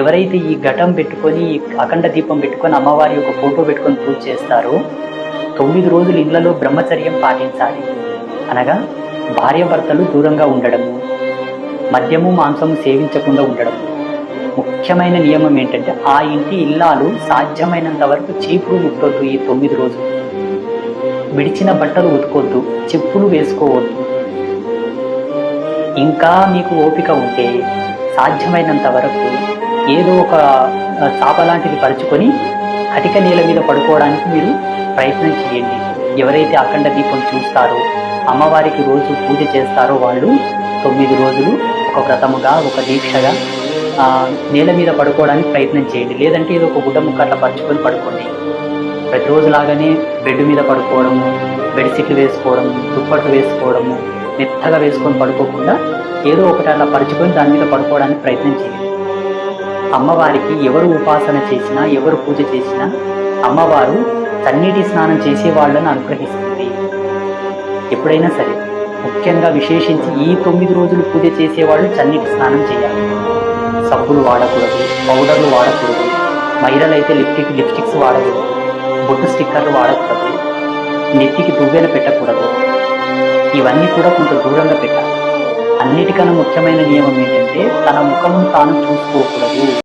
ఎవరైతే ఈ ఘటం పెట్టుకొని ఈ అఖండ దీపం పెట్టుకొని అమ్మవారి యొక్క ఫోటో పెట్టుకొని పూజ చేస్తారో తొమ్మిది రోజులు ఇళ్ళలో బ్రహ్మచర్యం పాటించాలి. అనగా భార్యాభర్తలు దూరంగా ఉండడము మద్యము మాంసము సేవించకుండా ఉండడం ముఖ్యమైన నియమం ఏంటంటే ఆ ఇంటి ఇల్లాలు సాధ్యమైనంత వరకు చీపులు ముట్టొద్దు ఈ తొమ్మిది రోజులు. విడిచిన బట్టలు ఉతుకొద్దు చెప్పులు వేసుకోవద్దు. ఇంకా మీకు ఓపిక ఉంటే సాధ్యమైనంత వరకు ఏదో ఒక చాప లాంటిది పరుచుకొని కటిక నేల మీద పడుకోవడానికి మీరు ప్రయత్నం చేయండి. ఎవరైతే అఖండ దీపం చూస్తారో అమ్మవారికి రోజు పూజ చేస్తారో వాళ్ళు తొమ్మిది రోజులు ఒక వ్రతముగా ఒక దీక్షగా నేల మీద పడుకోవడానికి ప్రయత్నం చేయండి. లేదంటే ఏదో ఒక గుడ్డ ముక్క అట్లా పరుచుకొని పడుకోండి. ప్రతిరోజు లాగానే బెడ్ మీద పడుకోవడము బెడ్షీట్లు వేసుకోవడము దుప్పట్లు వేసుకోవడము మెత్తగా వేసుకొని పడుకోకుండా ఏదో ఒకటి అలా పరుచుకొని దాని మీద పడుకోవడానికి ప్రయత్నం చేయండి. అమ్మవారికి ఎవరు ఉపాసన చేసినా ఎవరు పూజ చేసినా అమ్మవారు చన్నీటి స్నానం చేసే వాళ్ళని అనుగ్రహిస్తుంది. ఎప్పుడైనా సరే ముఖ్యంగా విశేషించి ఈ తొమ్మిది రోజులు పూజ చేసేవాళ్ళు చన్నీటి స్నానం చేయాలి. సబ్బులు వాడకూడదు పౌడర్లు వాడకూడదు మహిళలు అయితే లిప్టిక్ లిప్స్టిక్స్ వాడకూడదు బొట్టు స్టిక్కర్లు వాడకూడదు నెత్తికి దువ్వెన పెట్టకూడదు. ఇవన్నీ కూడా కొంత దూరంగా పెట్టాలి. అన్నిటికన్నా ముఖ్యమైన నియమం ఏంటంటే తన ముఖం తాను చూసుకోకూడదు.